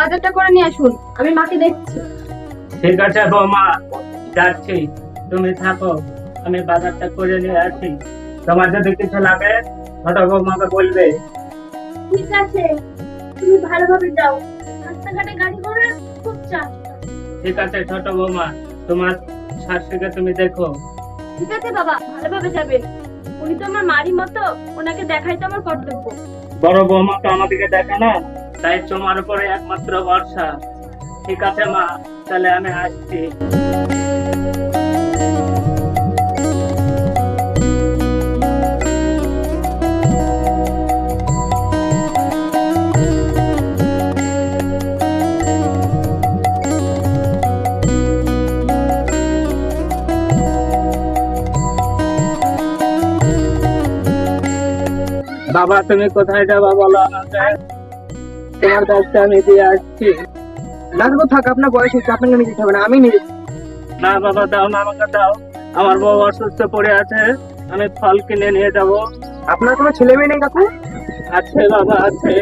বাজারটা করে নিয়ে আসুন আমি মাকে দেখছি। ঠিক আছে বৌমা যাচ্ছি। তুমি থাকো আমি বাজারটা করে নিয়ে আসি তোমার যদি কিছু লাগে ছোট বৌমাকে বলবে। ঠিক আছে তুমি ভালোভাবে যাও। রাস্তাঘাটে গাড়ি ঘোড়া খুব চাপ। ঠিক আছে ছোট বৌমা তোমার শাশুড়িকে তুমি দেখো। ঠিক আছে বাবা ভালোভাবে যাবে। উনি তো আমার মারি মতো ওনাকে দেখাই তো আমার কর্তব্য। বড় বৌমা তো আমাদেরকে দেখে না। তাই তোমার উপরে একমাত্র ভরসা। ঠিক আছে, মা। তাহলে আমি আসছি। বাবা, তুমি কোথায় যাবা বলো আমাকে? তোমার কাছে আমি দিয়ে আসছি। লাগবে থাক আপনার বয়স হচ্ছে আপনাকে নিয়ে যেতে হবে না আমি নিয়ে। না বাবা দাও না আমাকে দাও। আমার বউ অসুস্থ পড়ে আছে আমি ফল কিনে নিয়ে যাব। আপনার কোনো ছেলে মেয়ে নেই কাকু? আছে বাবা আছে।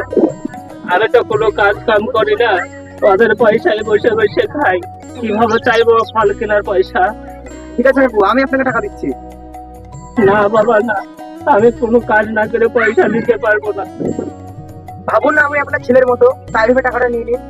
আমি তো কোনো কাজ কাম করি না। ওদের পয়সায় বসে বসে খাই। কীভাবে চাইব ফল কেনার পয়সা? ঠিক আছে কাকু আমি আপনাকে টাকা দিচ্ছি। না বাবা না। আমি কোনো কাজ না করে পয়সা দিতে পারব না। ভাবুন না আমি আপনার ছেলের মতো। টাকাটা নিয়ে নিন।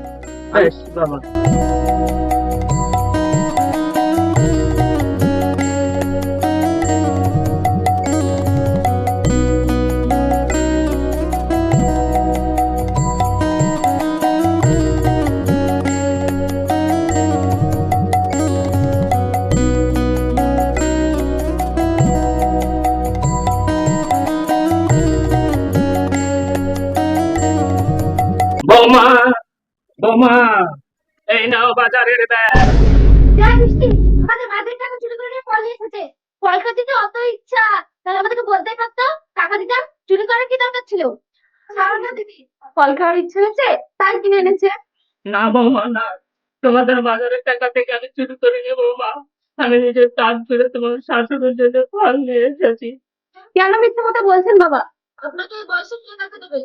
বৌমা বৌমা এই নাও বাজারের ব্যাগ। যা মিষ্টি আমাদের বাজার টাকা চুরি করে নিয়ে পালিয়ে এসেছে। ফল খেতে তো অত ইচ্ছা তাহলে আমাদেরকে বলতেই পারতো টাকা দিতাম চুরি করার কি দরকার ছিল? ফল খাওয়ার ইচ্ছে হয়েছে তাই কিনে এনেছে। না বৌমা না। তোমাদের বাজারের টাকা থেকে আমি চুরি করে নিয়ে বৌমা আমি নিজের কাজ করে তোমার শাশুড়ির জন্য ফল নিয়ে এসেছি। কেন মিথ্যে কথা বলছেন বাবা? আপনাকে এই বয়সে টাকা দেবে।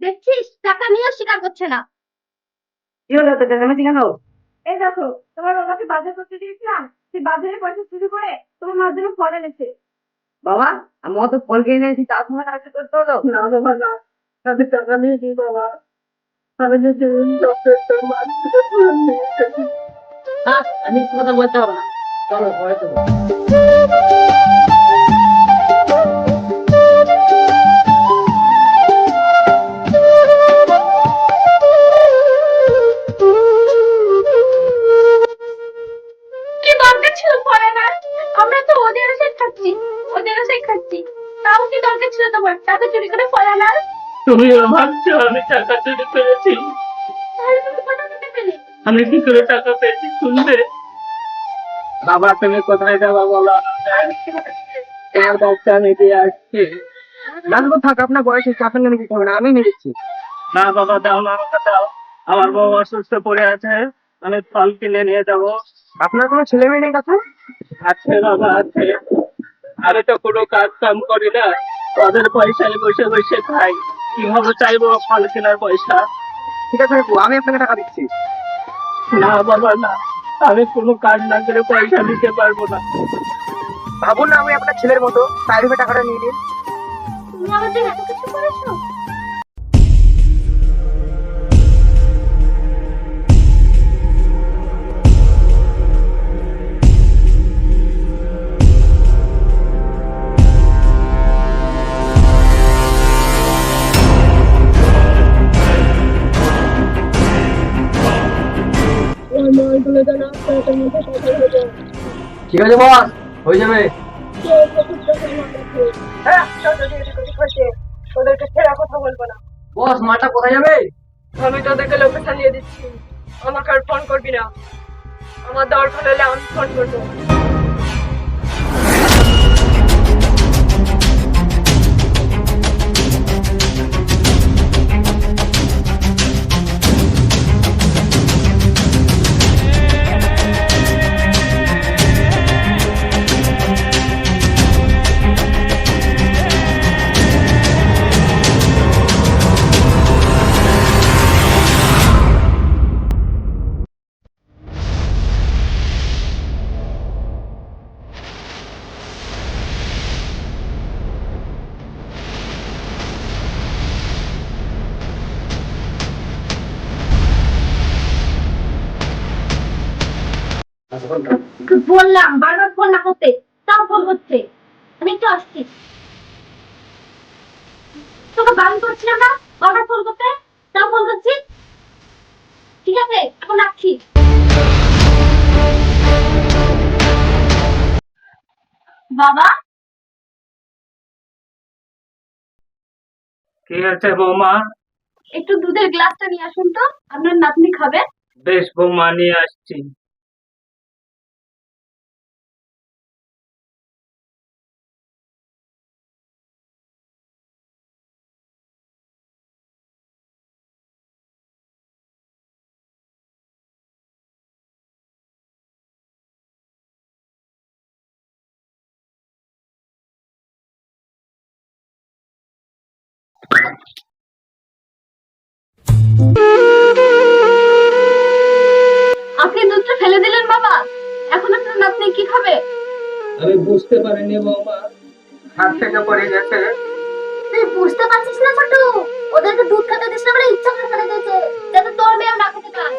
দেখছিস? টাকা নিয়েও স্বীকার করছে না। কি হলো তো খাও এই দেখো, তোমার বাবাকে বাজার করতে দিয়েছিলাম। সেই বাজারে পয়সা চুরি করে তোমার মার জন্য ফল এনেছে। বাবা, আমি অত ফল কিনে এনেছি তার সময় কাজ করতে হলো না, বাবা, না। আমি টাকা নিয়েছি বাবা? আমি যদি নিয়ে আমি কথা বলতে হবে না। চলো, পরে তুমিও ভাবছ আমি টাকা চুরি করেছি তুমি আমি কি করে টাকা পেয়েছি শুনবে বাবা তুমি কোথায় যাবা বলো? তোমার কাছে আমি দিয়ে আসছি। লাগবে থাক আপনার বয়স হচ্ছে আপনাকে নিয়ে যেতে না? আমি নিয়ে না বাবা দাও না আমাকে দাও। আমার বউ অসুস্থ পড়ে আছে আমি ফল কিনে নিয়ে যাব। আপনার কোনো ছেলে মেয়ে নেই আছে বাবা আছে। আমি তো কোনো কাজ কাম করি না। ওদের পয়সায় বসে বসে খাই। কীভাবে চাইব ফল কেনার পয়সা? ঠিক আছে আমি আপনাকে টাকা দিচ্ছি। না বাবা না। আমি কোনো কাজ না করে পয়সা দিতে পারব না। ভাবুন না আমি আপনার ছেলের মতো। তাই টাকাটা নিয়ে নিন। তুমি আমার জন্য এত কিছু করেছ? ঠিক আছে বস। হয়ে যাবে। হ্যাঁ তোদেরকে ছেড়ে কথা বলব না। বস মাটা কোথায় যাবে? আমি তোদেরকে লোকেশন দিয়ে দিচ্ছি। আমাকে আর ফোন করবি না। আমার দরকার হলে আমি ফোন করব। করতে তাও ফোন করছে আমি একটু আসছি। তোকে বারণ করছিলাম না? বারবার ফোন করতে? তাও ফোন করছি? ঠিক আছে এখন রাখছি। বাবা? কি আছে বৌমা? একটু দুধের গ্লাসটা নিয়ে আসুন তো আপনার নাতনি খাবে। বেশ বৌমা নিয়ে আসছি। আমি বুঝতে পারিনি বৌমা। হাত থেকে পড়ে গেছে। তুই বুঝতে পারছিস না ছোটু ওদেরকে দুধ খেতে দিস না বলে ইচ্ছা করে ফেলে দিয়েছে যাতে তোর মেয়েও না খেতে পায়।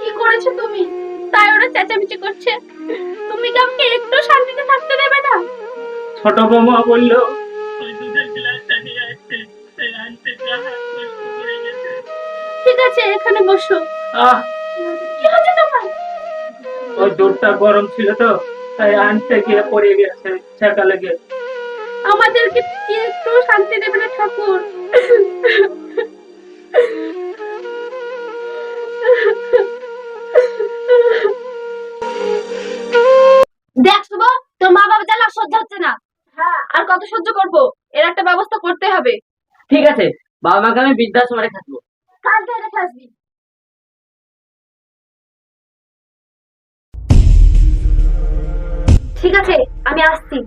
কি করেছ তুমি? তাই ওরা চেঁচামেচি করছে। তুমি কি আমাকে একটু শান্তিতে থাকতে দেবে না? ছোট বৌমা বলল ওই দুধের গ্লাসটা নিয়ে আসছে আনতে গিয়ে হাত করে গেছে। ঠিক আছে এখানে বসো। আহ ওই দুধটা গরম ছিল তো তাই আনতে গিয়ে পড়ে গেছে ছেঁকা লেগে। আমাদেরকে কি একটু শান্তি দেবে না ঠাকুর? দেখ শুভ তোর মা বাবা জ্বালা সহ্য হচ্ছে না। হ্যাঁ। আর কত সহ্য করব? এর একটা ব্যবস্থা করতে হবে। ঠিক আছে বাবা মাকে আমি বৃদ্ধাশ্রমে থাকব। ঠিক আছে আমি আসছি।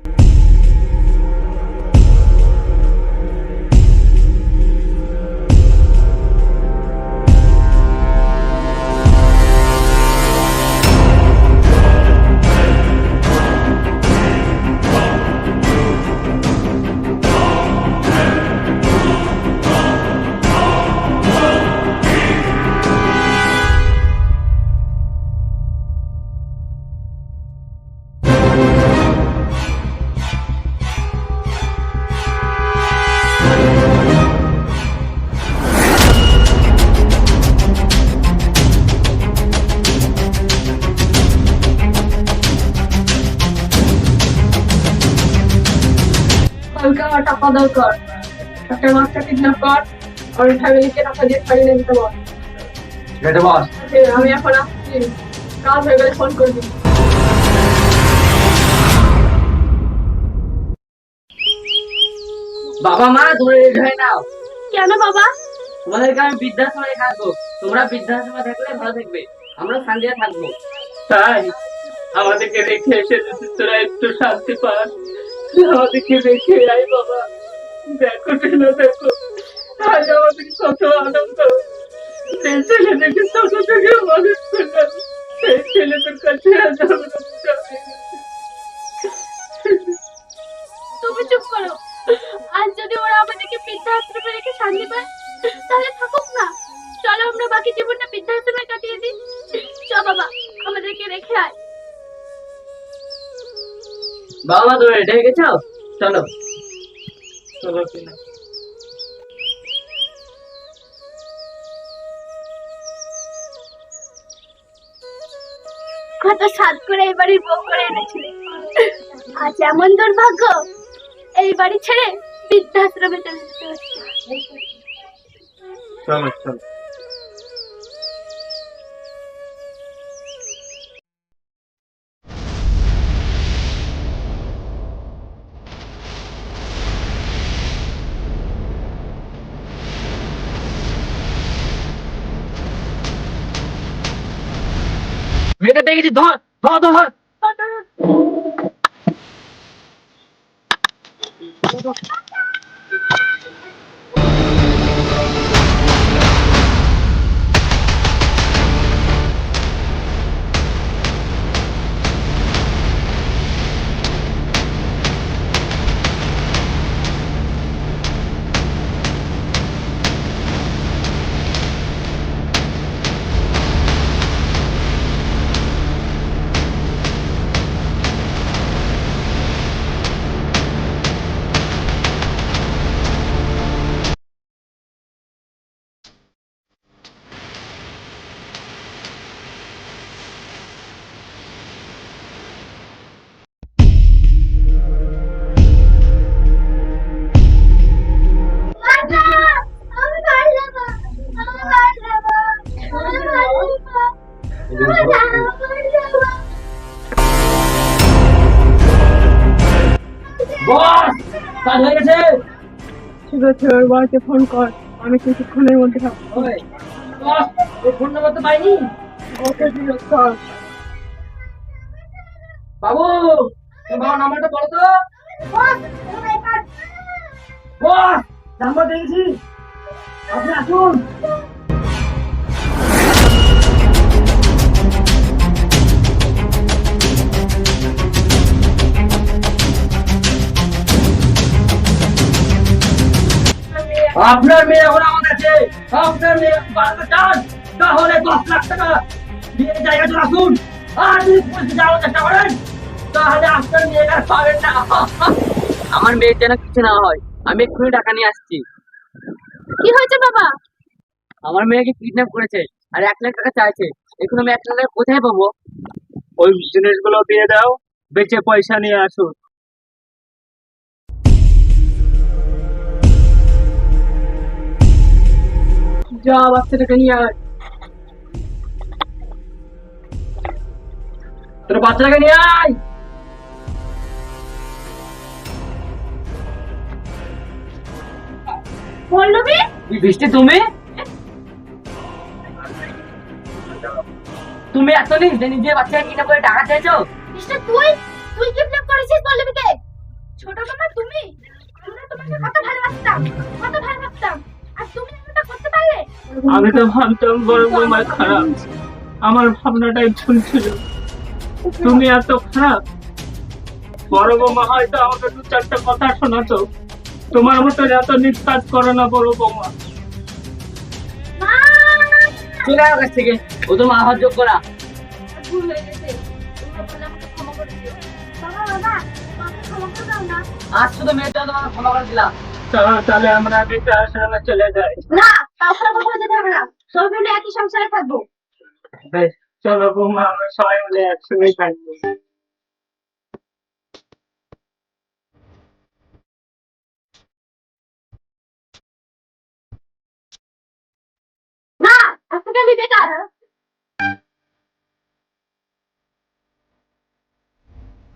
দরকার একটা মাছটা কিডন্যাপ কর আর ফ্যামিলিকে টাকা দিয়ে ছাড়িয়ে নিয়ে দিতে বল এটা বস আমি এখন আসছি। কাজ হয়ে গেলে ফোন করবি বাবা মা হয়ে নাও? কেন বাবা? তোমাদেরকে আমি বৃদ্ধাশ্রমে থাকব। তোমরা বৃদ্ধাশ্রমে থাকলে ভালো থাকবে। আমরা শান্তিতে থাকব। তাই? আমাদেরকে রেখে এসে তোরা একটু শান্তি পাস আমাদেরকে রেখে আয় বাবা। দেখো না দেখো আজ আমাদের কত আনন্দ সেই ছেলেদেরকে ছোট থেকে মানুষ করলাম সেই ছেলেদের কাছে আজ তুমি চুপ করো। আজ যদি ওরা আমাদেরকে বৃদ্ধাশ্রমে রেখে শান্তি পায়, তাহলে থাকুক না। চলো আমরা বাকি জীবনটা বৃদ্ধাশ্রমে কাটিয়ে দিই। চ বাবা, আমাদেরকে রেখে আয়। বাবা, তোমরা রেডি হয়ে গেছো চলো। চলো কিনা কত সাত করে এই বাড়ির বউ করে এনেছিলে। আজ এমন দুর্ভাগ্য, এই বাড়ি ছেড়ে বৃদ্ধাশ্রমে চলে যেতে হচ্ছে। চলো চলো। যেটা পেয়ে গেছি ধর ধর। ধর ধর। বস কাজ হয়ে গেছে। ঠিক আছে ওর বাড়িতে ফোন কর আমি কিছুক্ষণের মধ্যে থাকব। বস ওই ফোন নাম্বার তো পাইনি। ওকে ঠিক আছে চল। বাবু তোমার নাম্বারটা বলো তো। বস নাম্বার দিয়েছি আপনি আসুন। আপনার মেয়ে এখন আমার কাছে আপনার মেয়ে বাড়াতে চান তাহলে দশ লাখ টাকা দিয়ে জায়গা চলে আসুন। আর যদি পুলিশে যাওয়ার চেষ্টা করেন তাহলে আপনার মেয়ের আর পাবেন না। আমার মেয়ের যেন কিছু না হয় আমি এক্ষুনি টাকা নিয়ে আসছি। কি হয়েছে বাবা? আমার মেয়েকে কিডন্যাপ করেছে আর এক লাখ টাকা চাইছে। এখন আমি এক লাখ টাকা কোথায় পাবো? ওই জিনিসগুলো দিয়ে দাও বেচে পয়সা নিয়ে আসুন। যা বাচ্চাটাকে নিয়ে আয়। তোর বাচ্চাটাকে নিয়ে আয়। পল্লবী বৃষ্টি তুমি? তুমি এত নিস যে নিজের বাচ্চাকে কিডন্যাপ করে টাকা চাইছো? মিস্টার তুই তুই কিডন্যাপ করেছিস পল্লবীকে ছোট মামা তুমি। আমরা তোমাকে কত ভালোবাসতাম কত ভালোবাসতাম। আমি তো ভাবতাম বড় বৌমা খারাপ। আমার ভাবনাটাই ভুল ছিল। তুমি এত খারাপ। বড় বৌমা হয়তো আমাকে দু চারটা কথা শোনাতো। তোমার মতো এত নিজ করে না বড় বৌমা। চলে আমার কাছ থেকে। ও তো মা ভুল হয়ে গেছে। ক্ষমা করে দিও। বাবা বাবা ক্ষমা করে দাও না। আজ শুধু মেয়ের জন্য তোমাকে ক্ষমা করে দিলাম। চলো তাহলে আমরা বিদ্যা আশ্রমে চলে যাই। না কাউকে কোথাও যেতে হবে না। সবাই মিলে একই সংসারে থাকব। বেশ চলো বৌমা আমরা সবাই মিলে একসঙ্গে থাকব। না আজকে আমি বেকার।